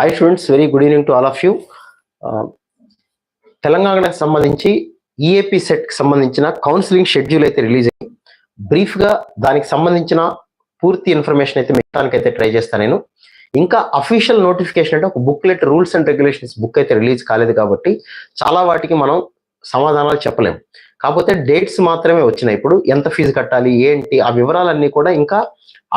Hi students very good evening to all of you తెలంగాణకు సంబంధించి EAP సెట్కి సంబంధించిన కౌన్సిలింగ్ షెడ్యూల్ అయితే రిలీజ్ అయ్యి బ్రీఫ్గా దానికి సంబంధించిన పూర్తి ఇన్ఫర్మేషన్ అయితే మిగతానికైతే ట్రై చేస్తాను నేను. ఇంకా అఫీషియల్ నోటిఫికేషన్ అంటే ఒక booklet rules and regulations book అయితే రిలీజ్ కాలేదు కాబట్టి చాలా వాటికి మనం సమాధానాలు చెప్పలేం. కాకపోతే డేట్స్ మాత్రమే వచ్చినాయి. ఇప్పుడు ఎంత ఫీజు కట్టాలి ఏంటి ఆ వివరాలన్నీ కూడా ఇంకా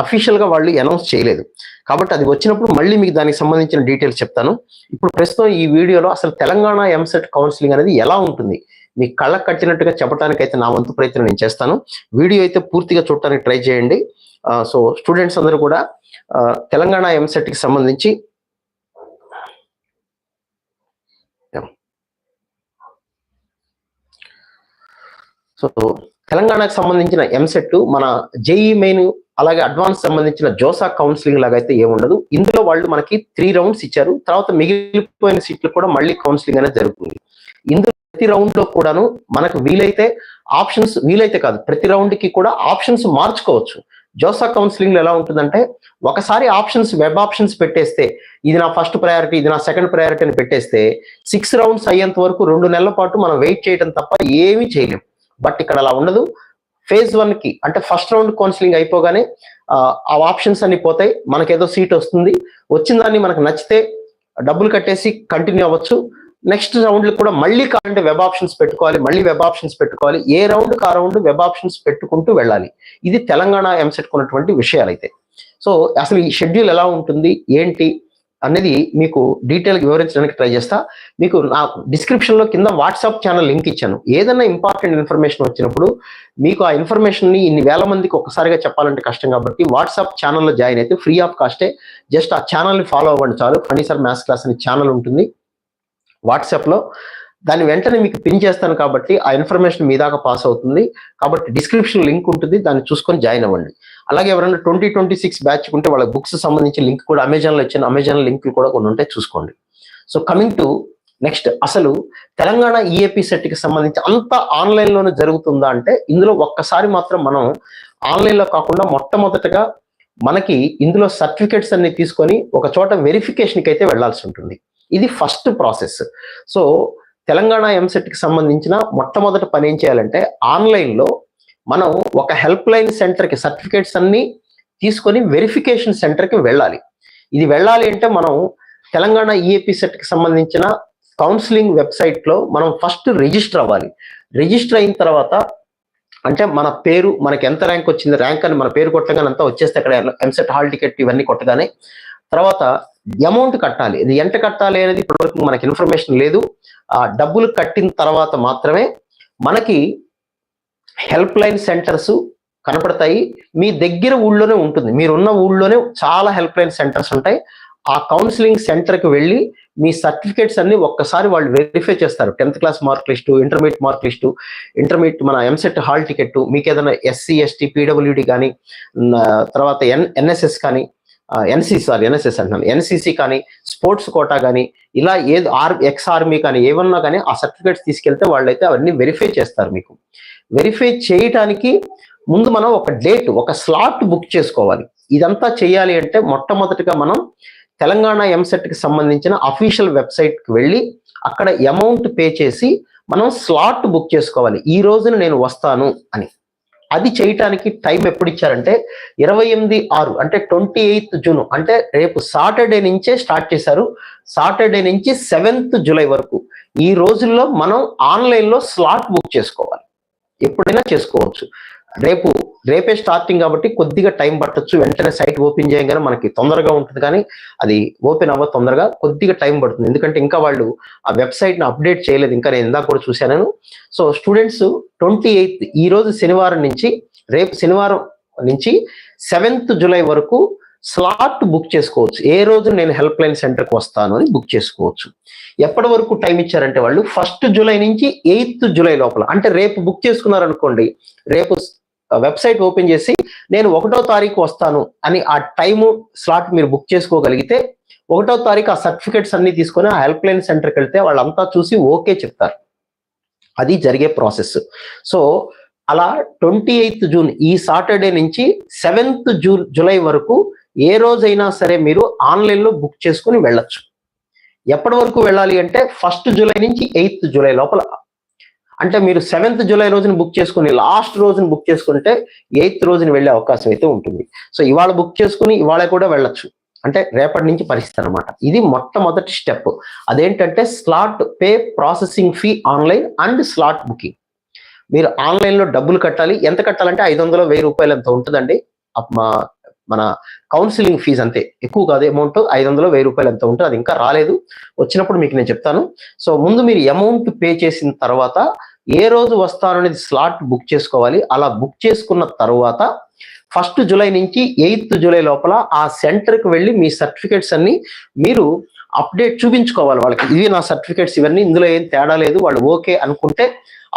అఫీషియల్గా వాళ్ళు అనౌన్స్ చేయలేదు. కాబట్టి అది వచ్చినప్పుడు మళ్ళీ మీకు దానికి సంబంధించిన డీటెయిల్స్ చెప్తాను. ఇప్పుడు ప్రస్తుతం ఈ వీడియోలో అసలు తెలంగాణ ఎంసెట్ కౌన్సిలింగ్ అనేది ఎలా ఉంటుంది? మీ కళ్ళకు కట్టినట్టుగా చెప్పడానికి అయితే నా వంతు ప్రయత్నం నేను చేస్తాను. వీడియో అయితే పూర్తిగా చూడటానికి ట్రై చేయండి. సో స్టూడెంట్స్ అందరూ కూడా తెలంగాణ ఎంసెట్కి సంబంధించి సో తెలంగాణకు సంబంధించిన ఎంసెట్ మన జేఈ మెయిన్ అలాగే అడ్వాన్స్ సంబంధించిన జోసా కౌన్సిలింగ్ లాగా అయితే ఏముండదు. ఇందులో వాళ్ళు మనకి త్రీ రౌండ్స్ ఇచ్చారు. తర్వాత మిగిలిపోయిన సీట్లు కూడా మళ్ళీ కౌన్సిలింగ్ అనేది జరుగుతుంది. ఇందులో ప్రతి రౌండ్లో కూడాను మనకు వీలైతే ఆప్షన్స్ వీలైతే కాదు ప్రతి రౌండ్కి కూడా ఆప్షన్స్ మార్చుకోవచ్చు. జోసా కౌన్సిలింగ్ ఎలా ఉంటుందంటే ఒకసారి ఆప్షన్స్ వెబ్ ఆప్షన్స్ పెట్టేస్తే ఇది నా ఫస్ట్ ప్రయారిటీ ఇది నా సెకండ్ ప్రయారిటీ అని పెట్టేస్తే సిక్స్ రౌండ్స్ అయ్యేంత వరకు రెండు నెలల పాటు మనం వెయిట్ చేయడం తప్ప ఏమీ చేయలేం. బట్ ఇక్కడ అలా ఉండదు. ఫేజ్ వన్కి అంటే ఫస్ట్ రౌండ్ కౌన్సిలింగ్ అయిపోగానే ఆ, ఆప్షన్స్ అన్ని పోతాయి. మనకేదో సీట్ వస్తుంది. వచ్చిన దాన్ని మనకు నచ్చితే డబ్బులు కట్టేసి కంటిన్యూ అవ్వచ్చు. నెక్స్ట్ రౌండ్ కూడా మళ్ళీ కావాలంటే వెబ్ ఆప్షన్స్ పెట్టుకోవాలి మళ్ళీ వెబ్ ఆప్షన్స్ పెట్టుకోవాలి. ఏ రౌండ్ కా రౌండ్ వెబ్ ఆప్షన్స్ పెట్టుకుంటూ వెళ్ళాలి. ఇది తెలంగాణ ఎంసెట్ కొన్నటువంటి విషయాలు అయితే సో అసలు ఈ షెడ్యూల్ ఎలా ఉంటుంది? ఏంటి? అనేది మీకు డీటెయిల్ వివరించడానికి ట్రై చేస్తా. మీకు నా డిస్క్రిప్షన్లో కింద వాట్సాప్ ఛానల్ లింక్ ఇచ్చాను. ఏదైనా ఇంపార్టెంట్ ఇన్ఫర్మేషన్ వచ్చినప్పుడు మీకు ఆ ఇన్ఫర్మేషన్ని ఇన్ని వేల మందికి ఒక్కసారిగా చెప్పాలంటే కష్టం కాబట్టి వాట్సాప్ ఛానల్లో జాయిన్ అయితే ఫ్రీ ఆఫ్ కాస్టే జస్ట్ ఆ ఛానల్ని ఫాలో అవ్వండి చాలు. ఫణీసర్ మ్యాథ్స్ క్లాస్ అనే ఛానల్ ఉంటుంది. వాట్సాప్లో దాని వెంటనే మీకు పిన్ చేస్తాను కాబట్టి ఆ ఇన్ఫర్మేషన్ మీ దాకా పాస్ అవుతుంది. కాబట్టి డిస్క్రిప్షన్ లింక్ ఉంటుంది దాన్ని చూసుకొని జాయిన్ అవ్వండి. అలాగే ఎవరైనా ట్వంటీ ట్వంటీ సిక్స్ బ్యాచ్ ఉంటే వాళ్ళ బుక్స్ సంబంధించి లింక్ కూడా అమెజాన్లో వచ్చిన ఇచ్చిన అమెజాన్ లింక్ కూడా కొన్ని ఉంటాయి చూసుకోండి. సో కమింగ్ టు నెక్స్ట్ అసలు తెలంగాణ ఈఏపీ సెట్కి సంబంధించి అంతా ఆన్లైన్లోనే జరుగుతుందా అంటే ఇందులో ఒక్కసారి మాత్రం మనం ఆన్లైన్లో కాకుండా మొట్టమొదటగా మనకి ఇందులో సర్టిఫికేట్స్ అన్ని తీసుకొని ఒక చోట వెరిఫికేషన్కి అయితే వెళ్ళాల్సి ఉంటుంది. ఇది ఫస్ట్ ప్రాసెస్ సో తెలంగాణ ఎంసెట్కి సంబంధించిన మొట్టమొదటి పని ఏం చేయాలంటే ఆన్లైన్లో మనం ఒక హెల్ప్ లైన్ సెంటర్కి సర్టిఫికేట్స్ అన్నీ తీసుకొని వెరిఫికేషన్ సెంటర్కి వెళ్ళాలి. ఇది వెళ్ళాలి అంటే మనం తెలంగాణ ఈఏపీ సెట్కి సంబంధించిన కౌన్సిలింగ్ వెబ్సైట్లో మనం ఫస్ట్ రిజిస్టర్ అవ్వాలి. రిజిస్టర్ అయిన తర్వాత అంటే మన పేరు మనకి ఎంత ర్యాంక్ వచ్చింది ర్యాంక్ అని మన పేరు కొట్టగానే అంతా వచ్చేస్తే అక్కడ ఎంసెట్ హాల్ టికెట్ ఇవన్నీ కొట్టగానే తర్వాత అమౌంట్ కట్టాలి. ఇది ఎంత కట్టాలి అనేది ఇప్పటివరకు మనకి ఇన్ఫర్మేషన్ లేదు. ఆ డబ్బులు కట్టిన తర్వాత మాత్రమే మనకి హెల్ప్ లైన్ సెంటర్స్ కనపడతాయి. మీ దగ్గర ఊళ్ళోనే ఉంటుంది. మీరున్న ఊళ్ళోనే చాలా హెల్ప్ లైన్ సెంటర్స్ ఉంటాయి. ఆ కౌన్సిలింగ్ సెంటర్కి వెళ్ళి మీ సర్టిఫికేట్స్ అన్ని ఒక్కసారి వాళ్ళు వెరిఫై చేస్తారు. Tenth class mark list intermediate mark list intermediate మన ఎంసెట్ హాల్ టికెట్ మీకు ఏదైనా ఎస్సీ ఎస్టీ పీడబ్ల్యూడి కానీ తర్వాత ఎన్ ఎన్ఎస్ఎస్ కానీ ఎన్సీ సారీ ఎన్ఎస్ఎస్ అంటున్నాను. ఎన్సీసీ కానీ స్పోర్ట్స్ కోటా కానీ ఇలా ఏది ఆర్ ఎక్స్ ఆర్మీ కానీ ఏమన్నా కానీ ఆ సర్టిఫికేట్స్ తీసుకెళ్తే వాళ్ళైతే అవన్నీ వెరిఫై చేస్తారు మీకు. వెరిఫై చేయటానికి ముందు మనం ఒక డేట్ ఒక స్లాట్ బుక్ చేసుకోవాలి. ఇదంతా చేయాలి అంటే మొట్టమొదటిగా మనం తెలంగాణ ఎంసెట్కి సంబంధించిన అఫీషియల్ వెబ్సైట్కి వెళ్ళి అక్కడ అమౌంట్ పే చేసి మనం స్లాట్ బుక్ చేసుకోవాలి. ఈ రోజున నేను వస్తాను అని. అది చేయటానికి టైం ఎప్పుడు ఇచ్చారంటే ఇరవై ఎనిమిది ఆరు అంటే ట్వంటీ ఎయిత్ జూన్ అంటే రేపు సాటర్డే నుంచే స్టార్ట్ చేశారు. సాటర్డే నుంచి సెవెంత్ జూలై వరకు ఈ రోజుల్లో మనం ఆన్లైన్లో స్లాట్ బుక్ చేసుకోవాలి. ఎప్పుడైనా చేసుకోవచ్చు. రేపు రేపే స్టార్టింగ్ కాబట్టి కొద్దిగా టైం పట్టొచ్చు. వెంటనే సైట్ ఓపెన్ చేయగానే మనకి తొందరగా ఉంటుంది కానీ అది ఓపెన్ అవ్వ తొందరగా కొద్దిగా టైం పడుతుంది. ఎందుకంటే ఇంకా వాళ్ళు ఆ వెబ్సైట్ని అప్డేట్ చేయలేదు. ఇంకా నేను ఇందాక కూడా చూశాను సో స్టూడెంట్స్ ట్వంటీ ఎయిత్ ఈ రోజు శనివారం నుంచి రేపు శనివారం నుంచి సెవెంత్ జూలై వరకు స్లాట్ బుక్ చేసుకోవచ్చు. ఏ రోజు నేను హెల్ప్ లైన్ సెంటర్కి వస్తాను అని బుక్ చేసుకోవచ్చు. ఎప్పటి వరకు టైం ఇచ్చారంటే వాళ్ళు ఫస్ట్ జూలై నుంచి ఎయిత్ జూలై లోపల. అంటే రేపు బుక్ చేసుకున్నారనుకోండి రేపు వెబ్సైట్ ఓపెన్ చేసి నేను ఒకటో తారీఖు వస్తాను అని ఆ టైము స్లాట్ మీరు బుక్ చేసుకోగలిగితే ఒకటో తారీఖు ఆ సర్టిఫికెట్స్ అన్ని తీసుకొని ఆ హెల్ప్ లైన్ సెంటర్కి వెళ్తే వాళ్ళంతా చూసి ఓకే చెప్తారు. అది జరిగే ప్రాసెస్. సో అలా ట్వంటీ ఎయిత్ జూన్ ఈ సాటర్డే నుంచి సెవెంత్ జూ జూలై వరకు ఏ రోజైనా సరే మీరు ఆన్లైన్లో బుక్ చేసుకుని వెళ్ళచ్చు. ఎప్పటి వరకు వెళ్ళాలి అంటే ఫస్ట్ జూలై నుంచి ఎయిత్ జూలై లోపల అంటే మీరు సెవెంత్ జూలై రోజున బుక్ చేసుకుని లాస్ట్ రోజున బుక్ చేసుకుంటే ఎయిత్ రోజున వెళ్ళే అవకాశం అయితే ఉంటుంది. సో ఇవాళ బుక్ చేసుకుని ఇవాళ కూడా వెళ్ళొచ్చు. అంటే రేపటి నుంచి పరిస్థితి అనమాట ఇది మొట్టమొదటి స్టెప్. అదేంటంటే slot pay processing fee online and slot booking. మీరు ఆన్లైన్లో డబ్బులు కట్టాలి. ఎంత కట్టాలంటే ఐదు వందలు వెయ్యి రూపాయలు ఎంత ఉంటుందండి? మా- మన కౌన్సిలింగ్ ఫీజు అంతే. ఎక్కువ కాదు అమౌంట్ ఐదు వందలు వెయ్యి రూపాయలు ఎంత ఉంటుంది అది ఇంకా రాలేదు. వచ్చినప్పుడు మీకు నేను చెప్తాను. సో ముందు మీరు అమౌంట్ పే చేసిన తర్వాత ఏ రోజు వస్తాను అనేది స్లాట్ బుక్ చేసుకోవాలి. అలా బుక్ చేసుకున్న తర్వాత ఫస్ట్ జూలై నుంచి ఎయిత్ జూలై లోపల ఆ సెంటర్కి వెళ్ళి మీ సర్టిఫికేట్స్ అన్ని మీరు అప్డేట్ చూపించుకోవాలి వాళ్ళకి. ఇవి నా సర్టిఫికేట్స్ ఇవన్నీ ఇందులో ఏం తేడా లేదు వాళ్ళు ఓకే అనుకుంటే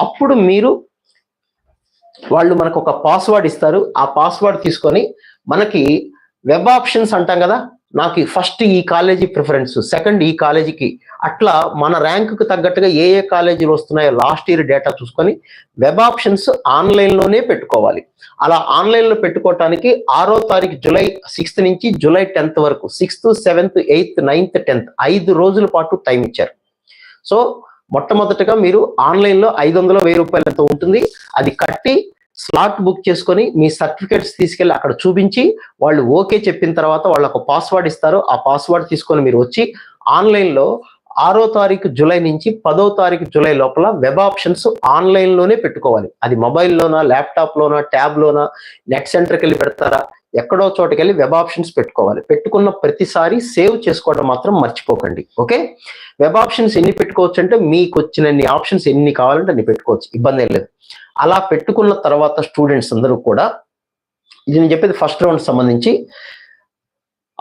అప్పుడు మీరు వాళ్ళు మనకు ఒక పాస్వర్డ్ ఇస్తారు. ఆ పాస్వర్డ్ తీసుకొని మనకి వెబ్ ఆప్షన్స్ అంటాం కదా నాకు ఫస్ట్ ఈ కాలేజీ ప్రిఫరెన్స్ సెకండ్ ఈ కాలేజీకి. అట్లా మన ర్యాంకుకు తగ్గట్టుగా ఏ ఏ కాలేజీలు వస్తున్నాయో లాస్ట్ ఇయర్ డేటా చూసుకొని వెబ్ ఆప్షన్స్ ఆన్లైన్లోనే పెట్టుకోవాలి. అలా ఆన్లైన్లో పెట్టుకోవటానికి ఆరో తారీఖు జూలై సిక్స్త్ నుంచి జూలై టెన్త్ వరకు sixth seventh eighth ninth tenth ఐదు రోజుల పాటు టైం ఇచ్చారు. సో మొట్టమొదటగా మీరు ఆన్లైన్లో ఐదు వందల వెయ్యి రూపాయలతో ఉంటుంది. అది కట్టి స్లాట్ బుక్ చేసుకొని మీ సర్టిఫికేట్స్ తీసుకెళ్ళి అక్కడ చూపించి వాళ్ళు ఓకే చెప్పిన తర్వాత వాళ్ళు ఒక పాస్వర్డ్ ఇస్తారు. ఆ పాస్వర్డ్ తీసుకొని మీరు వచ్చి ఆన్లైన్లో ఆరో తారీఖు జూలై నుంచి పదో తారీఖు జూలై లోపల వెబ్ ఆప్షన్స్ ఆన్లైన్లోనే పెట్టుకోవాలి. అది మొబైల్లోనా ల్యాప్టాప్లోనా ట్యాబ్లోనా నెట్ సెంటర్కి వెళ్ళి పెడతారా? ఎక్కడో చోటకి వెళ్ళి వెబ్ ఆప్షన్స్ పెట్టుకోవాలి. పెట్టుకున్న ప్రతిసారి సేవ్ చేసుకోవడం మాత్రం మర్చిపోకండి. ఓకే? వెబ్ ఆప్షన్స్ ఎన్ని పెట్టుకోవచ్చు అంటే మీకు వచ్చినన్ని ఆప్షన్స్ ఎన్ని కావాలంటే అన్ని పెట్టుకోవచ్చు. ఇబ్బంది ఏం లేదు. అలా పెట్టుకున్న తర్వాత స్టూడెంట్స్ అందరూ కూడా ఇది నేను చెప్పేది ఫస్ట్ రౌండ్ సంబంధించి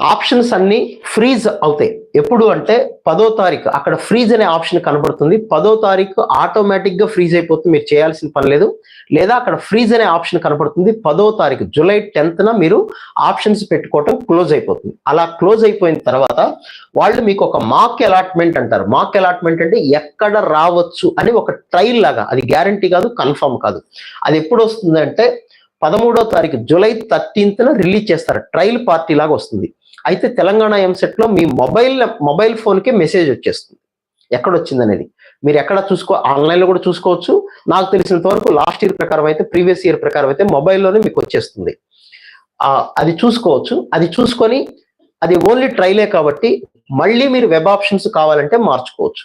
ఆప్షన్స్ అన్ని ఫ్రీజ్ అవుతాయి. ఎప్పుడు అంటే పదో తారీఖు. అక్కడ ఫ్రీజ్ అనే ఆప్షన్ కనబడుతుంది. పదో తారీఖు ఆటోమేటిక్గా ఫ్రీజ్ అయిపోతుంది. మీరు చేయాల్సిన పని లేదు. లేదా అక్కడ ఫ్రీజ్ అనే ఆప్షన్ కనబడుతుంది. పదో తారీఖు జూలై టెన్త్ న మీరు ఆప్షన్స్ పెట్టుకోవటం క్లోజ్ అయిపోతుంది. అలా క్లోజ్ అయిపోయిన తర్వాత వాళ్ళు మీకు ఒక మాక్ అలాట్మెంట్ అంటారు. మాక్ అలాట్మెంట్ అంటే ఎక్కడ రావచ్చు అని ఒక ట్రైల్ లాగా. అది గ్యారంటీ కాదు కన్ఫర్మ్ కాదు. అది ఎప్పుడు వస్తుంది అంటే పదమూడో తారీఖు జూలై థర్టీన్త్ న రిలీజ్ చేస్తారు. ట్రయల్ పార్టీ లాగా వస్తుంది. అయితే తెలంగాణ ఎంసెట్లో మీ మొబైల్ మొబైల్ ఫోన్కి మెసేజ్ వచ్చేస్తుంది. ఎక్కడ వచ్చింది అనేది మీరు ఎక్కడ చూసుకో ఆన్లైన్లో కూడా చూసుకోవచ్చు. నాకు తెలిసినంత వరకు లాస్ట్ ఇయర్ ప్రకారం అయితే ప్రీవియస్ ఇయర్ ప్రకారం అయితే మొబైల్లోనే మీకు వచ్చేస్తుంది. అది చూసుకోవచ్చు. అది చూసుకొని అది ఓన్లీ ట్రైలే కాబట్టి మళ్ళీ మీరు వెబ్ ఆప్షన్స్ కావాలంటే మార్చుకోవచ్చు.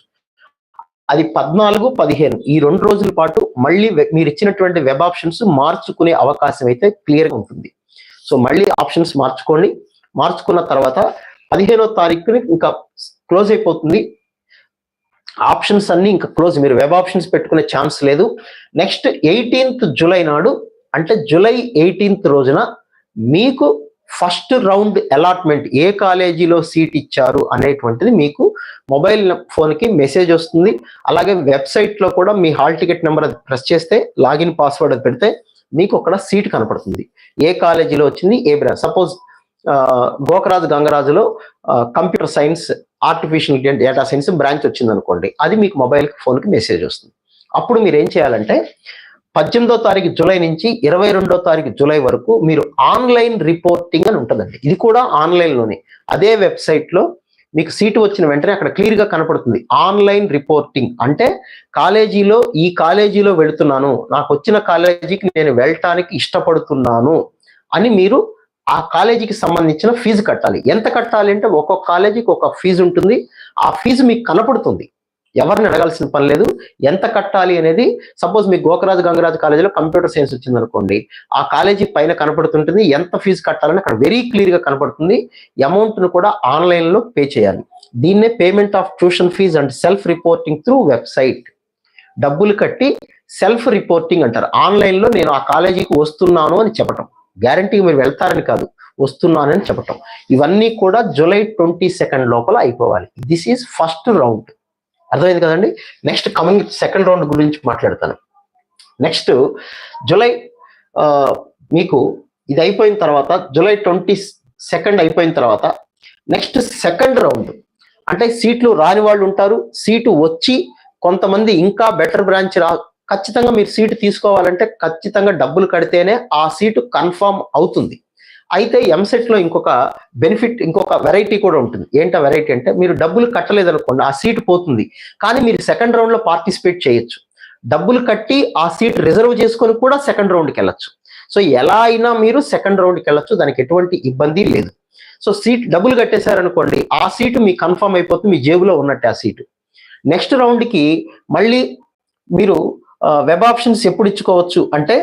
అది పద్నాలుగు పదిహేను ఈ రెండు రోజుల పాటు మళ్ళీ మీరు ఇచ్చినటువంటి వెబ్ ఆప్షన్స్ మార్చుకునే అవకాశం అయితే క్లియర్గా ఉంటుంది. సో మళ్ళీ ఆప్షన్స్ మార్చుకోండి మార్చుకున్న తర్వాత పదిహేనో తారీఖుని ఇంకా క్లోజ్ అయిపోతుంది. ఆప్షన్స్ అన్ని ఇంకా క్లోజ్. మీరు వెబ్ ఆప్షన్స్ పెట్టుకునే ఛాన్స్ లేదు. నెక్స్ట్ ఎయిటీన్త్ జూలై నాడు అంటే జూలై ఎయిటీన్త్ రోజున మీకు ఫస్ట్ రౌండ్ అలాట్మెంట్ ఏ కాలేజీలో సీట్ ఇచ్చారు అనేటువంటిది మీకు మొబైల్ ఫోన్కి మెసేజ్ వస్తుంది. అలాగే వెబ్సైట్లో కూడా మీ హాల్ టికెట్ నెంబర్ అది ప్రెస్ చేస్తే లాగిన్ పాస్వర్డ్ అది పెడితే మీకు అక్కడ సీట్ కనపడుతుంది. ఏ కాలేజీలో వచ్చింది? ఏ branch. Suppose Gokaraju గంగరాజులో computer science artificial data science branch వచ్చింది అనుకోండి అది మీకు మొబైల్ ఫోన్కి మెసేజ్ వస్తుంది. అప్పుడు మీరు ఏం చేయాలంటే పద్దెనిమిదో తారీఖు జూలై నుంచి ఇరవై రెండో తారీఖు జూలై వరకు మీరు ఆన్లైన్ రిపోర్టింగ్ అని ఉంటుందండి. ఇది కూడా ఆన్లైన్లోనే. అదే వెబ్సైట్లో మీకు సీటు వచ్చిన వెంటనే అక్కడ క్లియర్గా కనపడుతుంది. Online reporting. అంటే కాలేజీలో ఈ కాలేజీలో వెళుతున్నాను. నాకు వచ్చిన కాలేజీకి నేను వెళ్ళటానికి ఇష్టపడుతున్నాను అని మీరు ఆ కాలేజీకి సంబంధించిన ఫీజు కట్టాలి. ఎంత కట్టాలి అంటే ఒక్కొక్క కాలేజీకి ఒక ఫీజు ఉంటుంది. ఆ ఫీజు మీకు కనపడుతుంది. ఎవరిని అడగాల్సిన పని లేదు. ఎంత కట్టాలి అనేది సపోజ్ మీకు గోకరాజు గంగరాజు కాలేజీలో కంప్యూటర్ సైన్స్ వచ్చింది అనుకోండి. ఆ కాలేజీ పైన కనపడుతుంటుంది. ఎంత ఫీజు కట్టాలని అక్కడ వెరీ క్లియర్గా కనపడుతుంది. అమౌంట్ను కూడా ఆన్లైన్లో పే చేయాలి. దీన్నే payment of tuition fee and self reporting through website డబ్బులు కట్టి సెల్ఫ్ రిపోర్టింగ్ అంటారు. ఆన్లైన్లో నేను ఆ కాలేజీకి వస్తున్నాను అని చెప్పటం. గ్యారంటీ మీరు వెళ్తారని కాదు వస్తున్నానని చెప్పటం. ఇవన్నీ కూడా జూలై ట్వంటీ సెకండ్ లోపల అయిపోవాలి. This is first round. అర్థమైంది కదండి? నెక్స్ట్ కమింగ్ సెకండ్ రౌండ్ గురించి మాట్లాడతాను. నెక్స్ట్ జూలై మీకు ఇది అయిపోయిన తర్వాత జూలై ట్వంటీ సెకండ్ అయిపోయిన తర్వాత నెక్స్ట్ సెకండ్ రౌండ్. అంటే సీట్లు రాని వాళ్ళు ఉంటారు సీటు వచ్చి కొంతమంది ఇంకా బెటర్ బ్రాంచ్ రా ఖచ్చితంగా మీరు సీటు తీసుకోవాలంటే ఖచ్చితంగా డబ్బులు కడితేనే ఆ సీటు కన్ఫర్మ్ అవుతుంది. అయితే ఎంసెట్లో ఇంకొక బెనిఫిట్ ఇంకొక వెరైటీ కూడా ఉంటుంది. ఏంట వెరైటీ అంటే మీరు డబ్బులు కట్టలేదు అనుకోండి ఆ సీట్ పోతుంది. కానీ మీరు సెకండ్ రౌండ్లో పార్టిసిపేట్ చేయొచ్చు. డబ్బులు కట్టి ఆ సీట్ రిజర్వ్ చేసుకొని కూడా సెకండ్ రౌండ్కి వెళ్ళచ్చు. సో ఎలా అయినా మీరు సెకండ్ రౌండ్కి వెళ్ళచ్చు దానికి ఎటువంటి ఇబ్బంది లేదు. సో సీట్ డబ్బులు కట్టేశారనుకోండి ఆ సీటు మీ కన్ఫర్మ్ అయిపోతుంది మీ జేబులో ఉన్నట్టే ఆ సీటు. నెక్స్ట్ రౌండ్కి మళ్ళీ మీరు వెబ్ ఆప్షన్స్ ఎప్పుడు ఇచ్చుకోవచ్చు? అంటే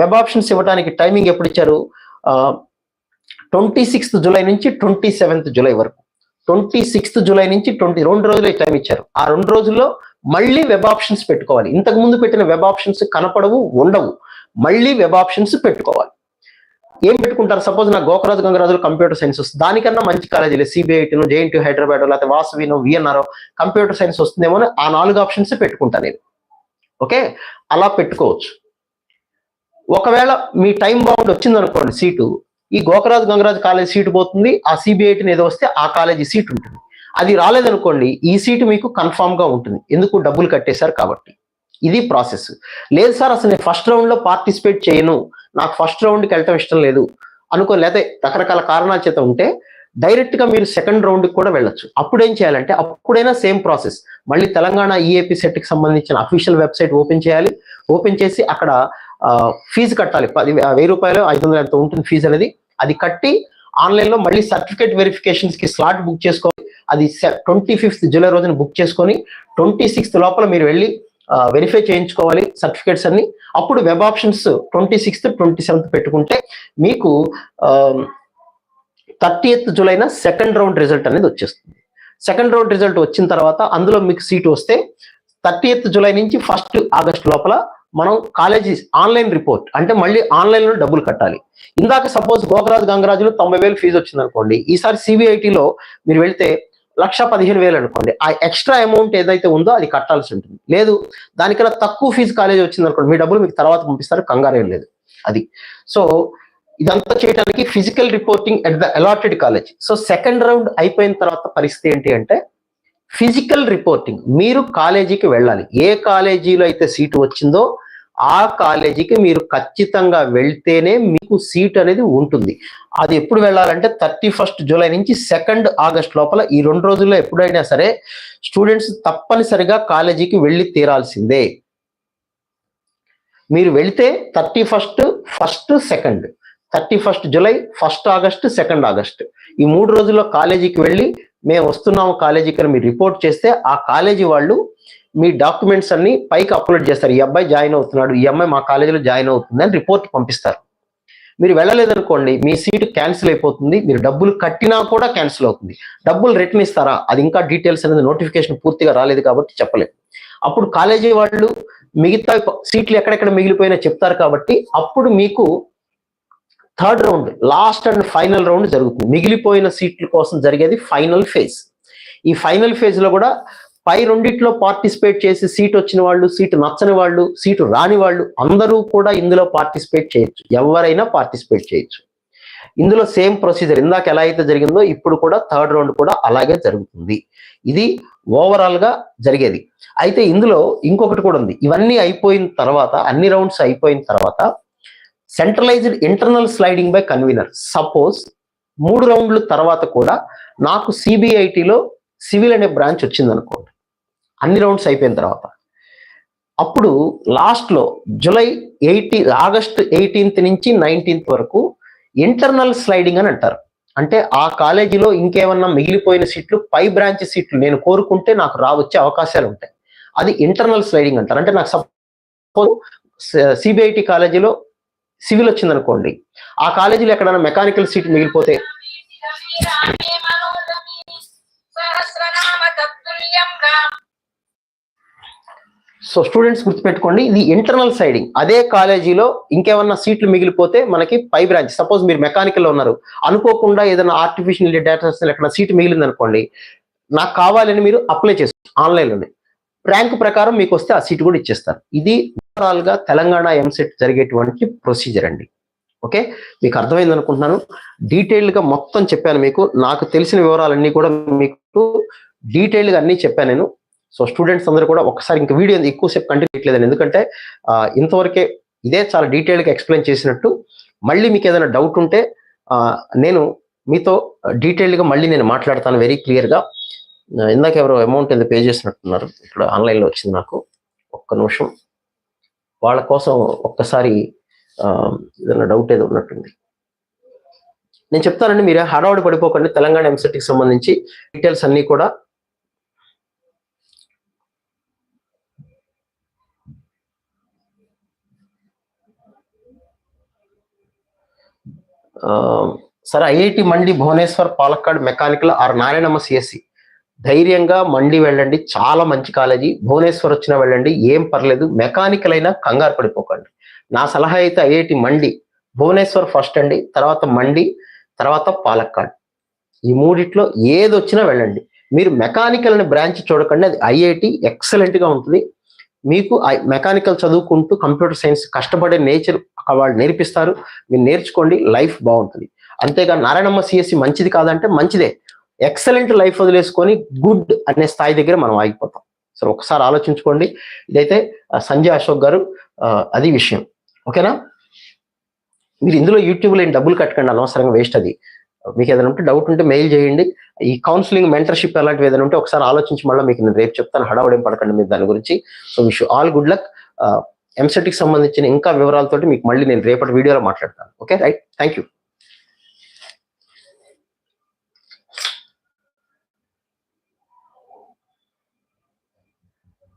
వెబ్ ఆప్షన్స్ ఇవ్వడానికి టైమింగ్ ఎప్పుడు ఇచ్చారు? ట్వంటీ సిక్స్త్ జూలై నుంచి ట్వంటీ సెవెంత్ జూలై వరకు. ట్వంటీ సిక్స్త్ జూలై నుంచి ట్వంటీ రెండు రోజులు టైం ఇచ్చారు. ఆ రెండు రోజుల్లో మళ్ళీ వెబ్ ఆప్షన్స్ పెట్టుకోవాలి. ఇంతకు ముందు పెట్టిన వెబ్ ఆప్షన్స్ కనపడవు ఉండవు. మళ్ళీ వెబ్ ఆప్షన్స్ పెట్టుకోవాలి. ఏం పెట్టుకుంటారు? సపోజ్ నా గోకరాజు గంగరాజులు కంప్యూటర్ సైన్స్ వస్తుంది. దానికన్నా మంచి కాలేజీలు సిబిఐటీను జేఎన్టీ హైదరాబాద్ లేకపోతే వాసవినో విఎన్ఆర్ కంప్యూటర్ సైన్స్ వస్తుందేమో అని ఆ నాలుగు ఆప్షన్స్ పెట్టుకుంటాను నేను. ఓకే? అలా పెట్టుకోవచ్చు. ఒకవేళ మీ టైం బౌండ్ వచ్చింది అనుకోండి సీటు ఈ గోకరాజు గంగరాజు కాలేజ్ సీటు పోతుంది ఆ సిబిఐటీని ఏదో వస్తే ఆ కాలేజీ సీట్ ఉంటుంది. అది రాలేదనుకోండి ఈ సీటు మీకు కన్ఫామ్గా ఉంటుంది. ఎందుకు? డబ్బులు కట్టేశారు కాబట్టి. ఇది ప్రాసెస్. లేదు సార్ అసలు నేను ఫస్ట్ రౌండ్లో పార్టిసిపేట్ చేయను. నాకు ఫస్ట్ రౌండ్కి వెళ్ళటం ఇష్టం లేదు. అనుకో లేకపోతే రకరకాల కారణాల చేత ఉంటే డైరెక్ట్గా మీరు సెకండ్ రౌండ్కి కూడా వెళ్ళొచ్చు. అప్పుడు ఏం చేయాలంటే అప్పుడైనా సేమ్ ప్రాసెస్. మళ్ళీ తెలంగాణ ఈఏపీ సెట్కి సంబంధించిన అఫీషియల్ వెబ్సైట్ ఓపెన్ చేయాలి. ఓపెన్ చేసి అక్కడ ఫీజు కట్టాలి. పది వెయ్యి రూపాయలు ఐదు వందలు ఎంత ఉంటుంది ఫీజు అనేది. అది కట్టి ఆన్లైన్లో మళ్ళీ సర్టిఫికేట్ వెరిఫికేషన్స్కి స్లాట్ బుక్ చేసుకోవాలి. అది ట్వంటీ ఫిఫ్త్ జూలై రోజున బుక్ చేసుకొని ట్వంటీ సిక్స్త్ లోపల మీరు వెళ్ళి వెరిఫై చేయించుకోవాలి సర్టిఫికేట్స్ అన్ని. అప్పుడు web options twenty sixth twenty seventh పెట్టుకుంటే మీకు థర్టీ ఎయిత్ జూలైన సెకండ్ రౌండ్ రిజల్ట్ అనేది వచ్చేస్తుంది. సెకండ్ రౌండ్ రిజల్ట్ వచ్చిన తర్వాత అందులో మీకు సీట్ వస్తే థర్టీ ఎయిత్ జూలై నుంచి ఫస్ట్ ఆగస్ట్ లోపల మనం కాలేజీ ఆన్లైన్ రిపోర్ట్ అంటే మళ్ళీ ఆన్లైన్లో డబ్బులు కట్టాలి. ఇందాక సపోజ్ గోకరాజు గంగరాజులో తొంభై వేలు ఫీజు వచ్చింది అనుకోండి ఈసారి సిబిఐటిలో మీరు వెళ్తే లక్ష పదిహేను వేలు అనుకోండి ఆ ఎక్స్ట్రా అమౌంట్ ఏదైతే ఉందో అది కట్టాల్సి ఉంటుంది. లేదు దానికన్నా తక్కువ ఫీజు కాలేజ్ వచ్చింది అనుకోండి మీ డబ్బులు మీకు తర్వాత పంపిస్తారు కంగారు లేదు. అది. సో ఇదంతా చేయడానికి physical reporting at the allotted college. So second round అయిపోయిన తర్వాత పరిస్థితి ఏంటి అంటే ఫిజికల్ రిపోర్టింగ్. మీరు కాలేజీకి వెళ్ళాలి. ఏ కాలేజీలో అయితే సీటు వచ్చిందో ఆ కాలేజీకి మీరు ఖచ్చితంగా వెళ్తేనే మీకు సీట్ అనేది ఉంటుంది. అది ఎప్పుడు వెళ్ళాలంటే థర్టీ ఫస్ట్ జూలై నుంచి సెకండ్ ఆగస్ట్ లోపల ఈ రెండు రోజుల్లో ఎప్పుడైనా సరే స్టూడెంట్స్ తప్పనిసరిగా కాలేజీకి వెళ్ళి తీరాల్సిందే. మీరు వెళితే thirty first first second. Thirty first July first August second August. ఈ మూడు రోజుల్లో కాలేజీకి వెళ్ళి మేము వస్తున్నాము కాలేజీకి అని మీరు రిపోర్ట్ చేస్తే ఆ కాలేజీ వాళ్ళు మీ డాక్యుమెంట్స్ అన్ని పైకి అప్లోడ్ చేస్తారు. ఈ అబ్బాయి జాయిన్ అవుతున్నాడు ఈ అమ్మాయి మా కాలేజీలో జాయిన్ అవుతుంది అని రిపోర్ట్ పంపిస్తారు. మీరు వెళ్ళలేదనుకోండి మీ సీటు క్యాన్సిల్ అయిపోతుంది. మీరు డబ్బులు కట్టినా కూడా క్యాన్సిల్ అవుతుంది. డబ్బులు రిటర్న్ ఇస్తారా? అది ఇంకా డీటెయిల్స్ అనేది నోటిఫికేషన్ పూర్తిగా రాలేదు కాబట్టి చెప్పలేదు. అప్పుడు కాలేజీ వాళ్ళు మిగతా సీట్లు ఎక్కడెక్కడ మిగిలిపోయినా చెప్తారు కాబట్టి అప్పుడు మీకు third round last and final round జరుగుతుంది. మిగిలిపోయిన సీట్ల కోసం జరిగేది ఫైనల్ ఫేజ్. ఈ ఫైనల్ ఫేజ్లో కూడా పై రెండిట్లో పార్టిసిపేట్ చేసి సీట్ వచ్చిన వాళ్ళు సీటు నచ్చని వాళ్ళు సీటు రాని వాళ్ళు అందరూ కూడా ఇందులో పార్టిసిపేట్ చేయొచ్చు. ఎవరైనా పార్టిసిపేట్ చేయొచ్చు. ఇందులో సేమ్ ప్రొసీజర్ ఇందాక ఎలా అయితే జరిగిందో ఇప్పుడు కూడా థర్డ్ రౌండ్ కూడా అలాగే జరుగుతుంది. ఇది ఓవరాల్గా జరిగేది. అయితే ఇందులో ఇంకొకటి కూడా ఉంది. ఇవన్నీ అయిపోయిన తర్వాత అన్ని రౌండ్స్ అయిపోయిన తర్వాత centralized internal sliding by convener suppose మూడు రౌండ్ల తర్వాత కూడా నాకు సిబిఐటిలో సివిల్ అనే బ్రాంచ్ వచ్చింది అనుకోండి. అన్ని రౌండ్స్ అయిపోయిన తర్వాత. అప్పుడు లాస్ట్లో July July eighty August eighteenth నుంచి నైన్టీన్త్ వరకు ఇంటర్నల్ స్లైడింగ్ అని అంటారు. అంటే ఆ కాలేజీలో ఇంకేమన్నా మిగిలిపోయిన సీట్లు పై బ్రాంచ్ సీట్లు నేను కోరుకుంటే నాకు రావచ్చే అవకాశాలు ఉంటాయి. అది ఇంటర్నల్ స్లైడింగ్ అంటారు. అంటే నాకు సపోజ్ సిబిఐటి కాలేజీలో సివిల్ వచ్చింది అనుకోండి ఆ కాలేజీలో ఎక్కడైనా మెకానికల్ సీట్ మిగిలిపోతే? సో స్టూడెంట్స్ గుర్తుపెట్టుకోండి ఇది ఇంటర్నల్ సైడింగ్. అదే కాలేజీలో ఇంకేమన్నా సీట్లు మిగిలిపోతే మనకి పై బ్రాంచ్. సపోజ్ మీరు మెకానికల్లో ఉన్నారు అనుకోకుండా ఏదైనా ఆర్టిఫిషియల్ డేటా ఎక్కడ సీట్ మిగిలింది అనుకోండి నాకు కావాలని మీరు అప్లై చేసుకోవచ్చు ఆన్లైన్లోనే. ర్యాంక్ ప్రకారం మీకు వస్తే ఆ సీట్ కూడా ఇచ్చేస్తారు. ఇది ఓవరాల్గా తెలంగాణ ఎంసెట్ జరిగేటువంటి ప్రొసీజర్ అండి. ఓకే? మీకు అర్థమైంది అనుకుంటున్నాను. డీటెయిల్డ్గా మొత్తం చెప్పాను మీకు. నాకు తెలిసిన వివరాలన్నీ కూడా మీకు డీటెయిల్గా అన్ని చెప్పాను నేను. సో స్టూడెంట్స్ అందరూ కూడా ఒకసారి ఇంకా వీడియో ఎక్కువసేపు కంటిన్యూ చేయట్లేదండి. ఎందుకంటే ఇంతవరకే ఇదే చాలా డీటెయిల్గా ఎక్స్ప్లెయిన్ చేసినట్టు. మళ్ళీ మీకు ఏదైనా డౌట్ ఉంటే నేను మీతో డీటెయిల్డ్గా మళ్ళీ నేను మాట్లాడతాను వెరీ క్లియర్గా. ఇందాక ఎవరో అమౌంట్ ఏదో పే చేసినట్టున్నారు. ఇక్కడ ఆన్లైన్లో వచ్చింది నాకు. ఒక్క నిమిషం. వాళ్ళ కోసం ఒక్కసారి ఏదైనా డౌట్ ఏదో ఉన్నట్టుంది. నేను చెప్తానండి మీరు హడావుడి పడిపోకండి. తెలంగాణ ఎంసెట్కి సంబంధించి డీటెయిల్స్ అన్నీ కూడా. సరే IIT Mandi Bhubaneswar Palakkad mechanical R Narayanamma CSC ధైర్యంగా మండి వెళ్ళండి. చాలా మంచి కాలేజీ. భువనేశ్వర్ వచ్చినా వెళ్ళండి. ఏం పర్లేదు. మెకానికల్ అయినా కంగారు పడిపోకండి. నా సలహా అయితే ఐఐటి మండి భువనేశ్వర్ ఫస్ట్ అండి తర్వాత మండి తర్వాత పాలక్కాడ్. ఈ మూడిట్లో ఏది వచ్చినా వెళ్ళండి. మీరు మెకానికల్ అనే బ్రాంచ్ చూడకండి. అది ఐఐటి ఎక్సలెంట్గా ఉంటుంది. మీకు మెకానికల్ చదువుకుంటూ కంప్యూటర్ సైన్స్ కష్టపడే నేచర్ వాళ్ళు నేర్పిస్తారు. మీరు నేర్చుకోండి. లైఫ్ బాగుంటుంది. అంతేగా నారాయణమ్మ సిఎస్సి మంచిది కాదంటే మంచిదే. ఎక్సలెంట్ లైఫ్ వదిలేసుకొని గుడ్ అనే స్థాయి దగ్గర మనం ఆగిపోతాం. సరే ఒకసారి ఆలోచించుకోండి. ఇదైతే సంజయ్ అశోక్ గారు అది విషయం. ఓకేనా? మీరు ఇందులో యూట్యూబ్లో ఏం డబ్బులు కట్టకండి అనవసరంగా వేస్ట్ అది. మీకు ఏదైనా ఉంటే డౌట్ ఉంటే మెయిల్ చేయండి. ఈ కౌన్సిలింగ్ మెంటర్షిప్ అలాంటివి ఏదైనా ఉంటే ఒకసారి ఆలోచించి మళ్ళీ మీకు నేను రేపు చెప్తాను హడావుడేం పడకండి మీరు దాని గురించి. So wish all good luck ఎంసెట్కి సంబంధించిన ఇంకా వివరాలతోటి మీకు మళ్ళీ నేను రేపటి వీడియోలో మాట్లాడతాను. Okay right? Thank you